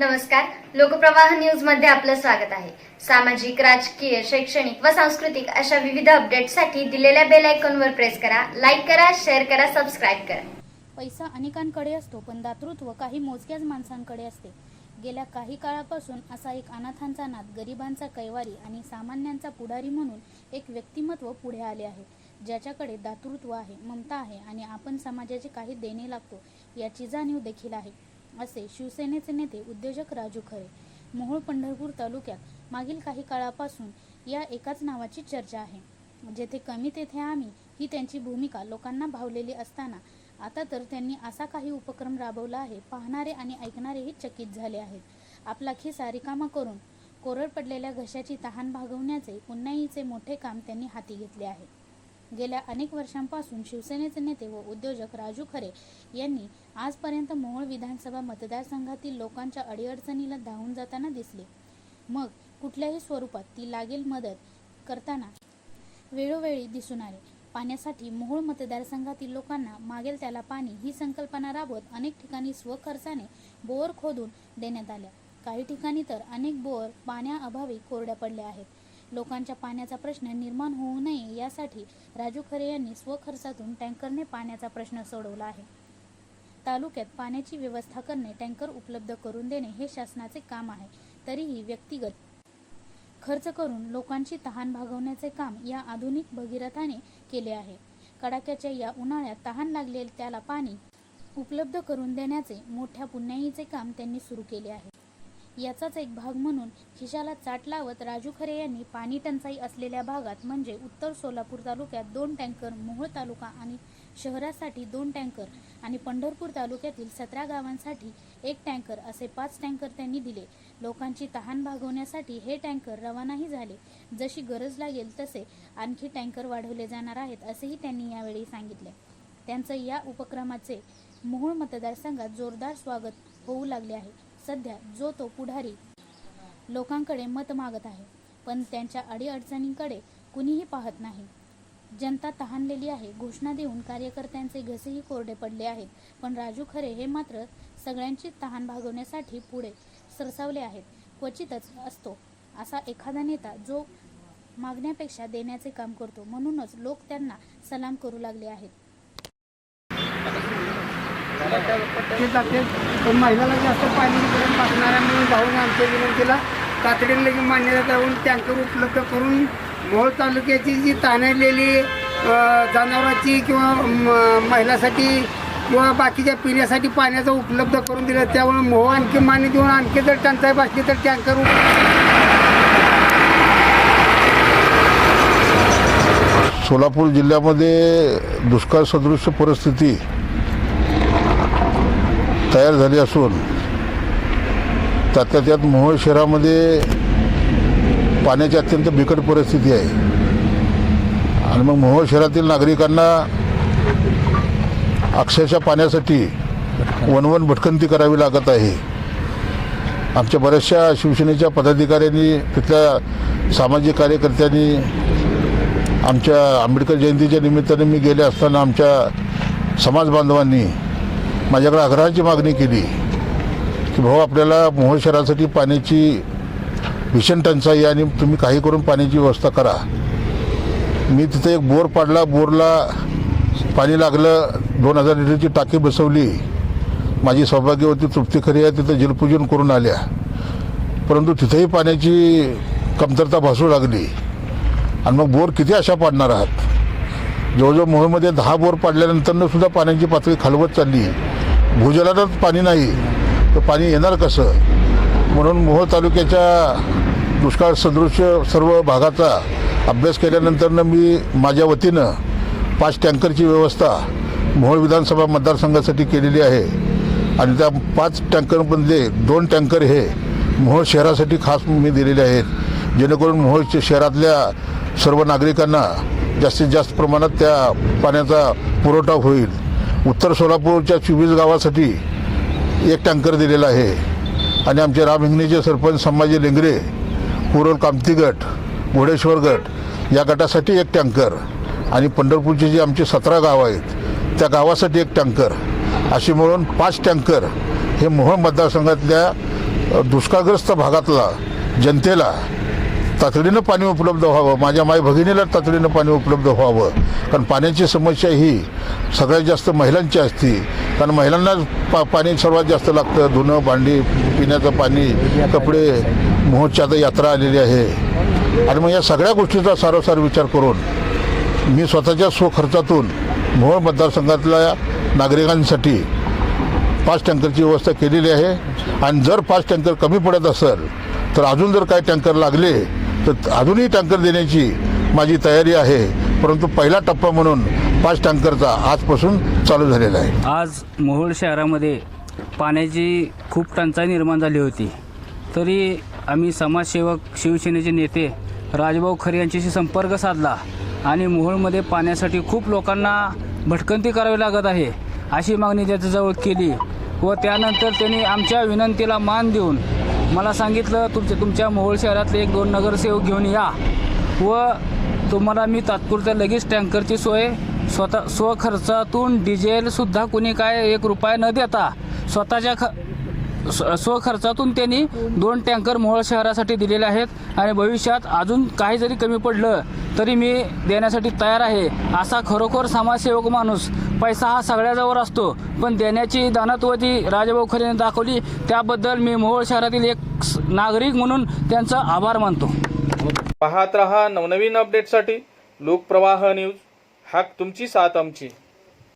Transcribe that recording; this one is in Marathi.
नमस्कार. लोकप्रवाह न्यूजमध्ये आपलं स्वागत आहे. सामाजिक राजकीय शैक्षणिक व सांस्कृतिक अशा विविध अपडेटसाठी दिलेल्या बेल आयकॉनवर प्रेस करा लाईक करा शेअर करा सबस्क्राईब करा. पैसा अनेकांकडे असतो पण दातृत्व काही मोजक्याच माणसांकडे असते. गेल्या काही काळापासून असा एक अनाथांचा नाद गरिबांचा कैवारी आणि सामान्यांचा पुढारी म्हणून एक व्यक्तिमत्व पुढे आले आहे. ज्याच्याकडे दातृत्व आहे ममता आहे आणि आपण समाजाचे काही देणे लागतो याची जाणीव देखील आहे. असे शिवसेनेचे नेते उद्योजक राजू खरे. मोहोळ पंढरपूर तालुक्यात मागील काही काळापासून या एकाच नावाची चर्चा आहे. जेथे कमी तेथे आम्ही ही त्यांची भूमिका लोकांना भावलेली असताना आता तर त्यांनी असा काही उपक्रम राबवला आहे पाहणारे आणि ऐकणारेही चकित झाले आहेत. आपला खिसा रिकामा करून कोरड पडलेल्या घशाची तहान भागवण्याचे पुन्हाईचे मोठे काम त्यांनी हाती घेतले आहे. गेल्या अनेक वर्षांपासून शिवसेनेचे नेते व उद्योजक राजू खरे यांनी आजपर्यंत मोहोळ विधानसभा मतदारसंघातील लोकांच्या अडीअडचणीला धावून जाताना दिसले. मग कुठल्याही स्वरूपात ती लागेल मदत करताना वेळोवेळी दिसून आले. पाण्यासाठी मोहोळ मतदारसंघातील लोकांना मागेल त्याला पाणी ही संकल्पना राबवत अनेक ठिकाणी स्वखर्चाने बोअर खोदून देण्यात आल्या. काही ठिकाणी तर अनेक बोअर पाण्याअभावी कोरड्या पडल्या आहेत. लोकांच्या पाण्याचा प्रश्न निर्माण होऊ नये यासाठी राजू खरे यांनी स्वखर्चातून टँकरने पाण्याचा प्रश्न सोडवला आहे. तालुक्यात पाण्याची व्यवस्था करणे टँकर उपलब्ध करून देणे हे शासनाचे काम आहे. तरीही व्यक्तिगत खर्च करून लोकांची तहान भागवण्याचे काम या आधुनिक भगीरथाने केले आहे. कडाक्याच्या या उन्हाळ्यात तहान लागलेले त्याला पाणी उपलब्ध करून देण्याचे मोठ्या पुण्याईचे काम त्यांनी सुरू केले आहे. याचाच एक भाग म्हणून खिशाला चाट लावत राजू खरे यांनी पाणी टंचाई असलेल्या भागात म्हणजे उत्तर सोलापूर तालुक्यात दोन टँकर मोहोळ तालुका आणि शहरासाठी दोन टँकर आणि पंढरपूर तालुक्यातील सतरा गावांसाठी एक टँकर असे पाच टँकर त्यांनी दिले. लोकांची तहान भागवण्यासाठी हे टँकर रवानाही झाले. जशी गरज लागेल तसे आणखी टँकर वाढवले जाणार आहेत असेही त्यांनी यावेळी सांगितले. त्यांचं या उपक्रमाचे मोहोळ मतदारसंघात जोरदार स्वागत होऊ लागले आहे. सध्या जो तो पुढारी लोकांकडे मत मागत आहे पण त्यांच्या अडीअडचणींकडे कुणीही पाहत नाही. जनता तहानलेली आहे घोषणा देऊन कार्यकर्त्यांचे घसेही कोरडे पडले आहेत पण राजू खरे हे मात्र सगळ्यांची तहान भागवण्यासाठी पुढे सरसावले आहेत क्वचितच असतो असा एखादा नेता जो मागण्यापेक्षा देण्याचे काम करतो म्हणूनच लोक त्यांना सलाम करू लागले आहेत. ते जाते. पण महिलाला जास्त पाणी करून टाकणाऱ्या म्हणून जाऊन आमच्या विनंतीला तातडीने लगेच मान्यता जाऊन टँकर उपलब्ध करून मोहोळ तालुक्याची जी ताणलेली जनावरांची किंवा म- महिलासाठी किंवा बाकीच्या पिण्यासाठी पाण्याचा उपलब्ध करून दिलं त्यामुळे मोह आणखी मान्य देऊन आणखी जर टंचाई भासली तर टँकर उप- सोलापूर जिल्ह्यामध्ये दुष्काळ सदृश परिस्थिती तयार झाली असून त्यातल्या त्यात मोहोळ शहरामध्ये पाण्याची अत्यंत बिकट परिस्थिती आहे. आणि मग मोहोळ शहरातील नागरिकांना अक्षरशः पाण्यासाठी वनवन भटकंती करावी लागत आहे. आमच्या बऱ्याचशा शिवसेनेच्या पदाधिकाऱ्यांनी तिथल्या सामाजिक कार्यकर्त्यांनी आमच्या आंबेडकर जयंतीच्या निमित्ताने मी गेले असताना आमच्या समाज बांधवांनी माझ्याकडे आग्रहाची मागणी केली की भाऊ आपल्याला मोहोळ शहरासाठी पाण्याची भीषण टंचाई आणि तुम्ही काही करून पाण्याची व्यवस्था करा. मी तिथे एक बोर पाडला. बोरला पाणी लागलं. दोन हजार लिटरची टाकी बसवली. माझी सौभाग्यवती तृप्ती खरी आहे. तिथं जलपूजन करून आल्या. परंतु तिथेही पाण्याची कमतरता भासू लागली. आणि मग बोर किती अशा पाडणार आहात? जवळजवळ मोहोळमध्ये दहा बोर पाडल्यानंतरनं सुद्धा पाण्याची पातळी खालवत चालली. भूजलातच पाणी नाही. तर पाणी येणार कसं? म्हणून मोहोळ तालुक्याच्या दुष्काळ सदृश सर्व भागाचा अभ्यास केल्यानंतरनं मी माझ्या वतीनं पाच टँकरची व्यवस्था मोहोळ विधानसभा मतदारसंघासाठी केलेली आहे. आणि त्या पाच टँकरमधले दोन टँकर हे मोहोळ शहरासाठी खास मी दिलेले आहेत. जेणेकरून मोहोळ शहरातल्या सर्व नागरिकांना जास्तीत जास्त प्रमाणात त्या पाण्याचा पुरवठा होईल. उत्तर सोलापूरच्या चोवीस गावासाठी एक टँकर दिलेला आहे. आणि आमचे राम हिंगणीचे सरपंच संभाजी लेंगरे कुरोल कामती गट घोडेश्वर गट या गटासाठी एक टँकर. आणि पंढरपूरचे जे आमचे सतरा गावं आहेत त्या गावासाठी एक टँकर. अशी मिळून पाच टँकर हे मोहोळ मतदारसंघातल्या दुष्काळग्रस्त भागातला जनतेला तातडीनं पाणी उपलब्ध व्हावं. माझ्या माय भगिनीला तातडीनं पाणी उपलब्ध व्हावं. कारण पाण्याची समस्या ही सगळ्यात जास्त महिलांची असते. कारण महिलांना पा पाणी सर्वात जास्त लागतं. धुणं भांडी पिण्याचं पाणी कपडे मोहच्या आता यात्रा आलेली आहे. आणि मग या सगळ्या गोष्टीचा सारोसार विचार करून मी स्वतःच्या स्वखर्चातून मोहोळ मतदारसंघातल्या नागरिकांसाठी पाच टँकरची व्यवस्था केलेली आहे. आणि जर पाच टँकर कमी पडत असेल तर अजून जर काही टँकर लागले तर अजूनही टँकर देण्याची माझी तयारी आहे परंतु पहिला टप्पा म्हणून पाच टँकरचा आजपासून चालू झालेला आहे. आज मोहोळ शहरामध्ये पाण्याची खूप टंचाई निर्माण झाली होती. तरी आम्ही समाजसेवक शिवसेनेचे नेते राजभाऊ खरे यांच्याशी संपर्क साधला आणि मोहोळमध्ये पाण्यासाठी खूप लोकांना भटकंती करावी लागत आहे अशी मागणी त्याच्याजवळ केली व त्यानंतर त्यांनी आमच्या विनंतीला मान देऊन मला सांगितलं तुमच्या तुमच्या मोहोळ शहरातले एक दोन नगरसेवक घेऊन या व तुम्हाला मी तात्पुरत्या लगेच टँकरची सोय स्वतः स्वखर्चातून डिझेलसुद्धा कुणी काय एक रुपया न देता स्वतःच्या ख स्वखर्चातून त्यांनी दोन टँकर मोहोळ शहरासाठी दिलेले आहेत आणि भविष्यात अजून काही जरी कमी पडलं तरी मी देण्यासाठी तयार आहे. असा खरोखर समाजसेवक माणूस पैसा हा सगळ्याजवळ असतो पण देण्याची दानत्वती राजाभाऊ खरेने दाखवली त्याबद्दल मी मोहोळ शहरातील एक नागरिक म्हणून त्यांचा आभार मानतो. पाहत रहा नवनवीन अपडेटसाठी लोकप्रवाह न्यूज हाक तुमची साथ आमची.